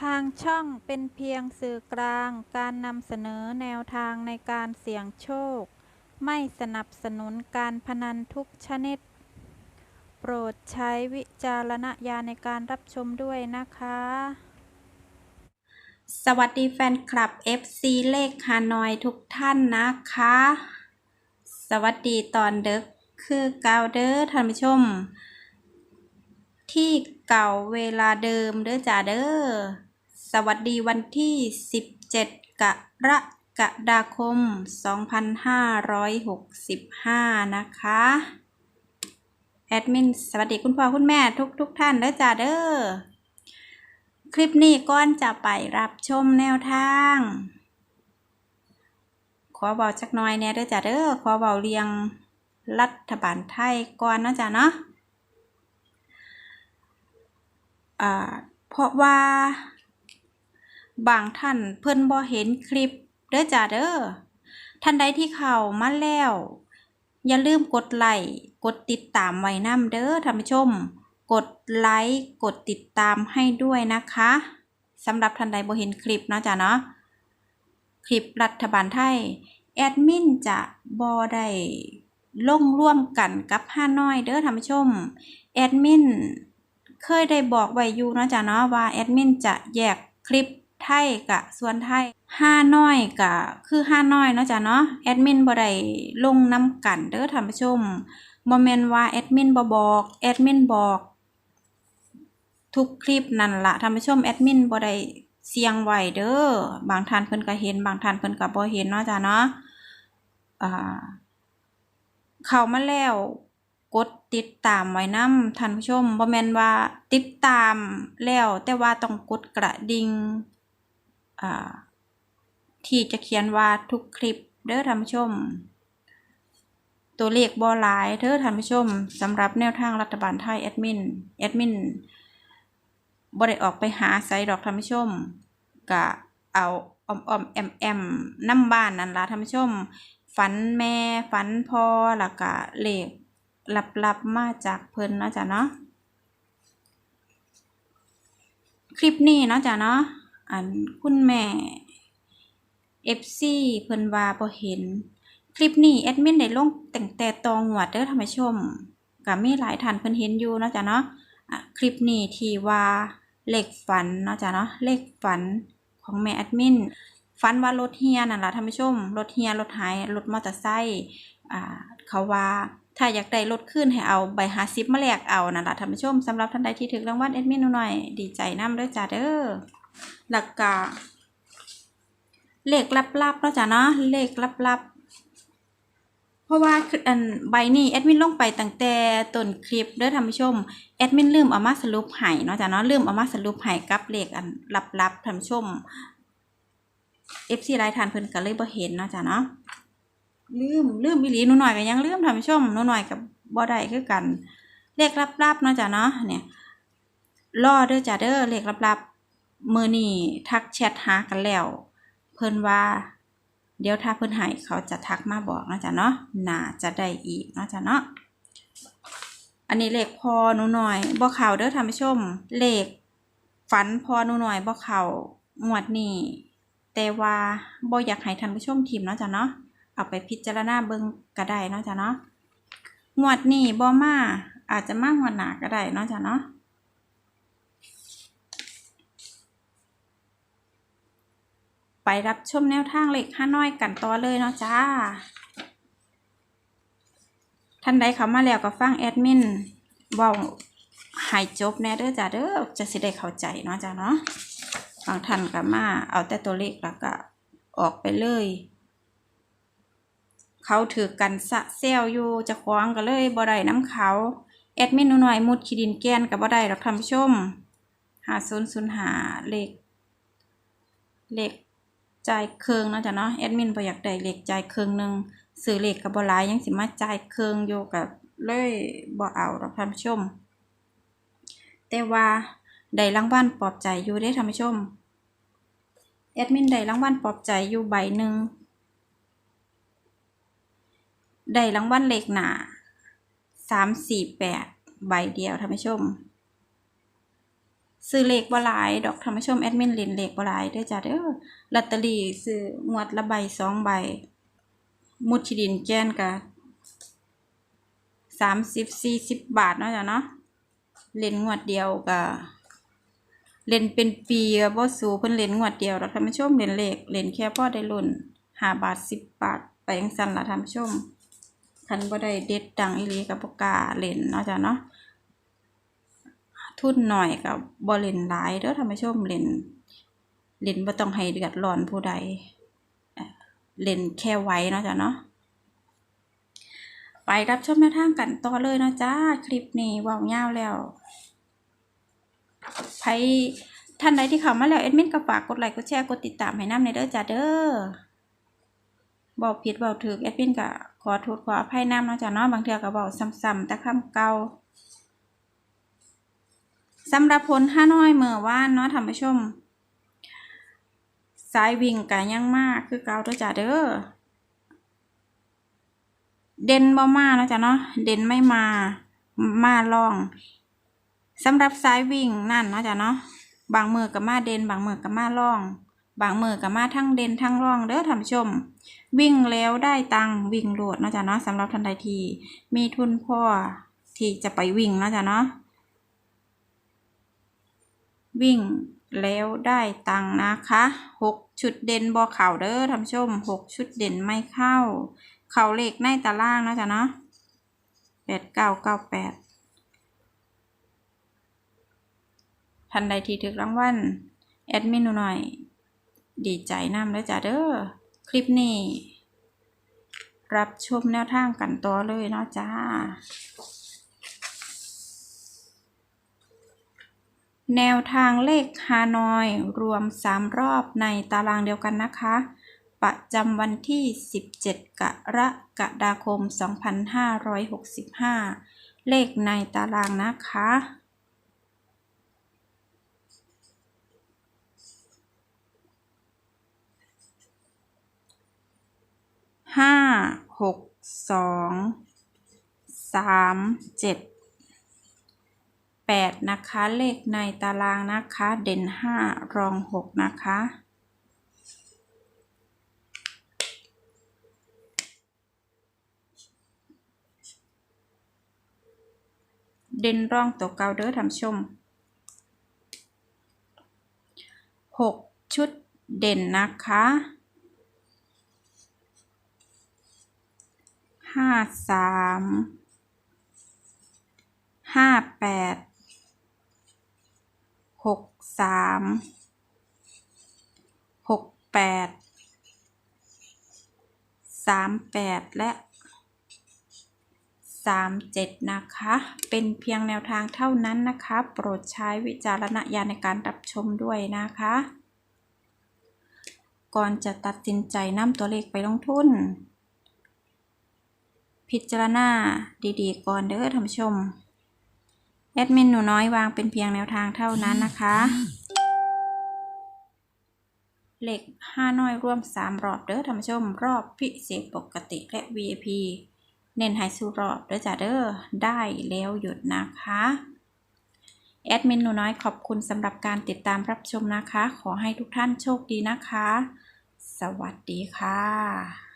ทางช่องเป็นเพียงสื่อกลางการนำเสนอแนวทางในการเสี่ยงโชค ไม่สนับสนุนการพนันทุกชนิด โปรดใช้วิจารณญาณในการรับชมด้วยนะคะ สวัสดีแฟนคลับ FC เลขฮานอยทุกท่านนะคะ สวัสดีตอนเด็กคือเก่าเด้อท่านผู้ชมที่ เก่าเวลาเดิมเด้อจ้าเด้อ สวัสดีวันที่ 17 กรกฎาคม 2565 นะคะ แอดมิน สวัสดีคุณพ่อคุณแม่ทุกทุกท่านเด้อจ้าเด้อ คลิปนี้ก่อนจะไปรับชมแนวทาง ขอเบาจักน่อยเนี่ยเด้อจ้าเด้อ ขอเบาเรียงรัฐบาลไทยก่อนเนาะจ้าเนาะ อ่าเพราะว่า บางท่านเพิ่นบ่เห็นคลิปเด้อจ้าเด้อท่านใดที่เข้ามาแล้ว อย่าลืมกดไลค์กดติดตามไว้นำเด้อท่านผู้ชม กดไลค์กดติดตามให้ด้วยนะคะสำหรับท่านใดบ่เห็นคลิปเนาะจ้ะเนาะคลิปรัฐบาลไทย แอดมินจะบ่ได้ลงร่วมกันกับห้าน้อยเด้อท่านผู้ชม แอดมิน เคยได้บอกไว้อยู่เนาะจ้ะเนาะว่าแอดมินจะแยกคลิปไทยกับส่วนไทยห้าน้อยกับคือห้าน้อยเนาะจ้ะเนาะแอดมินบ่ได้ลงน้ำกันเด้อท่านผู้ชมบ่แม่นว่าแอดมินบ่บอกแอดมินบอกทุกคลิปนั่นละท่านผู้ชมแอดมินบ่ได้เสียงไว้เด้อบางท่านเพิ่นก็เห็น บางท่านเพิ่นก็บ่เห็นเนาะจ้ะเนาะเข้ามาแล้วกด ติดตามไว้นำท่านผู้ชมบ่แม่นว่าติดตามแล้วแต่ว่าต้องกดกระดิ่งอ่าที่จะเขียนว่าทุกคลิปเด้อท่านผู้ชม ตัวเลขบ่หลายเด้อท่านผู้ชมสำหรับแนวทางรัฐบาลไทยแอดมินแอดมินบ่ได้ออกไปหาไซดอกท่านผู้ชมก็เอาออมออมแอมแอมน้ำบ้านนั่นล่ะท่านผู้ชมฝันแม่ฝันพ่อแล้วก็เลข ลับๆมาจากเพิ่นเนาะจ้ะเนาะคลิปนี้เนาะจ้ะเนาะอันคุณแม่ FC เพิ่นว่าบ่เห็น คลิปนี้แอดมินได้ลงแต่งแต่ตองหวดเด้อท่านผู้ชมก็มีหลายท่านเพิ่นเห็นอยู่เนาะจ้ะเนาะอะคลิปนี้ที่ว่าเลขฝันเนาะจ้ะเนาะเลขฝันของแม่แอดมินฝันว่ารถเฮียนั่นล่ะท่านผู้ชมรถเฮียรถหายรถมอเตอร์ไซค์อ่าเขาว่า ถ้าอยากได้รถขึ้นให้เอาใบหาซิปมาแลกเอานั่นล่ะท่านผู้ชมสำหรับท่านใดที่ถึงรางวัลแอดมินหน่อยดีใจนำเด้อจ้าเด้อแล้วก็เลขลับๆเนาะจ้ะเนาะเลขลับๆเพราะว่าอันใบนี้แอดมินลงไปตั้งแต่ต้นคลิปเด้อท่านผู้ชมแอดมินลืมเอามาสรุปให้เนาะจ้ะเนาะลืมเอามาสรุปให้กับเลขอันลับๆท่านผู้ชม FC หลายท่านเพิ่นก็เลยบ่เห็นเนาะจ้ะเนาะ ลืมลืมอีหลีหนูหน่อยก็ยังลืมท่านผู้ชมหนูหน่อยกับบ่ได้คือกัน เลขลับๆเนาะจ้ะเนาะเนี่ยรอเด้อจ้ะเด้อเลขลับๆมือนี้ทักแชทหากันแล้ว เพิ่นว่า เดี๋ยวถ้าเพิ่นหายเขาจะทักมาบอกเนาะจ๊ะเนาะน่าจะได้อีกเนาะจ๊ะเนาะอันนี้เลขพอหนูหน่อยบ่เข่าเด้อท่านผู้ชมเลขฝันพอหนูหน่อยบ่เข่างวดนี้แต่ว่าบ่อยากให้ท่านผู้ชมทีมเนาะจ๊ะเนาะ เอาไปพิจารณาเบิ่งก็ได้เนาะจ๊ะเนาะงวดนี้บ่มาอาจจะมางวดหนาก็ได้เนาะจ๊ะเนาะไปรับชมแนวทางเลขห้าน้อยกันต่อเลยเนาะจ้า ท่านใดเข้ามาแล้วก็ฟังแอดมินเว้าให้จบแน่เด้อจ้าเด้อจะสิได้เข้าใจเนาะจ้าเนาะบางท่านก็มาเอาแต่ตัวเลขแล้วก็ออกไปเลย เขาถือกันสะเซลอยู่จะคว้าของก็เลยบ่ได้น้ำเขา แอดมินหน่อยมุดขีดินแกนกับบ่ได้ดอกท่านผู้ชมหาศูนย์ศูนย์หาเลขเลขจ่ายเครืองนะจ้ะเนาะแอดมินบ่อยากได้เลขจ่ายเครืองหนึ่งซื้อเลขก็บ่หลายยังสิมาจ่ายเครืองอยู่กับเลยบ่เอาดอกท่านผู้ชม แต่ว่าได้รางวัลปลอบใจอยู่เด้ท่านผู้ชมแอดมินได้รางวัลปลอบใจอยู่ใบหนึ่ง ได้รางวัลเลขหนาสามสี่แปดใบเดียวท่านผู้ชม ซื้อเลขบ่หลายดอกท่านผู้ชมแอดมินเล่นเลขบ่หลายด้อจ้าเด้อลอตเตอรี่ซื้องวดละใบสองใบ มุดชิดินแกนกะสามสิบสี่สิบบาทเนาะจ้ะเนาะเล่นงวดเดียวกะเล่นเป็นปีก็บ่สูเพิ่นเล่นงวดเดียวดอกท่านผู้ชมเล่นเลขเล่นแค่พ่อได้ลุ้นห้าบาทสิบบาทไปจังซันละท่านผู้ชม คันบ่ได้เด็ดดังอีหลีก็บ่กาเล่นเนาะจ้ะเนาะทุนหน่อยกับบ่เล่นหลายเด้อท่านผู้ชมเล่นเล่นบ่ต้องให้เดือดร้อนผู้ใดเล่นแค่ไว้เนาะจ้ะเนาะไปรับชมแนวทางกันต่อเลยเนาะจ้าคลิปนี้ว้ายาวแล้วใครท่านใดที่เข้ามาแล้วแอดมินก็ฝากกดไลค์กดแชร์กดติดตามให้น้ำในเด้อจ้าเด้อ บอกผิดบอกถูกแอดมินก็ขอโทษขออภัยนำเนาะจ้ะเนาะบางเทื่อก็เว้าซ้ำๆแต่คำเก่าสำหรับผลห้าน้อยเมื่อว่านเนาะท่านผู้ชมสายวิ่งกันยังมากคือเก่าเด้อจ้าเด้อเด่นบ่มาเนาะจ้ะเนาะเด่นไม่มามาลองสำหรับสายวิ่งนั่นเนาะจ้ะเนาะบางมือกับมาเด่นบางมือกับมาล่อง บางมือกับมาทั้งเด่นทั้งร่องเด้อท่านผู้ชม วิ่งแล้วได้ตังวิ่งโหลดเนาะจ้ะเนาะสำหรับท่านใดทีมีทุนพอที่จะไปวิ่งเนาะจ้ะเนาะวิ่งแล้วได้ตังนะคะหกชุดเด่นบอเข่าเด้อท่านผู้ชมหกชุดเด่นไม่เข้า เข่าเลขในตารางนะจ๊ะเนาะแปดเก้าเก้าแปดทันใดทีถึกรางวัลแอดมินหนูหน่อย ดีใจน้ำเลยจ้ะเด้อคลิปนี้ รับชมแนวทางกันต่อเลยเนาะจ้า แนวทางเลขฮานอย รวม 3 รอบในตารางเดียวกันนะคะ ประจำวันที่ 17 กรกฎาคม 2565 เลขในตารางนะคะ ห้าหกสองสามเจ็ดแปดนะคะ เลขในตารางนะคะ เด่นห้ารองหกนะคะเด่นร่องตัวเกาเด้อท่านผู้ชมหกชุดเด่นนะคะ ห้าสามห้าแปดหกสามหกแปดสามแปดและสามเจ็ดนะคะ เป็นเพียงแนวทางเท่านั้นนะคะ โปรดใช้วิจารณญาณในการรับชมด้วยนะคะ ก่อนจะตัดสินใจนำตัวเลขไปลงทุน พิจารณาดีๆ ก่อนเด้อท่านผู้ชม แอดมินหนูน้อยวางเป็นเพียงแนวทางเท่านั้นนะคะ เหลขห้าน้อยร่วมสามรอบเด้อท่านผู้ชม รอบพิเศษปกติและ VIP เน้นให้สู้รอบเด้อจ้าเด้อได้แล้วหยุดนะคะแอดมินหนูน้อยขอบคุณสำหรับการติดตามรับชมนะคะ ขอให้ทุกท่านโชคดีนะคะ สวัสดีค่ะ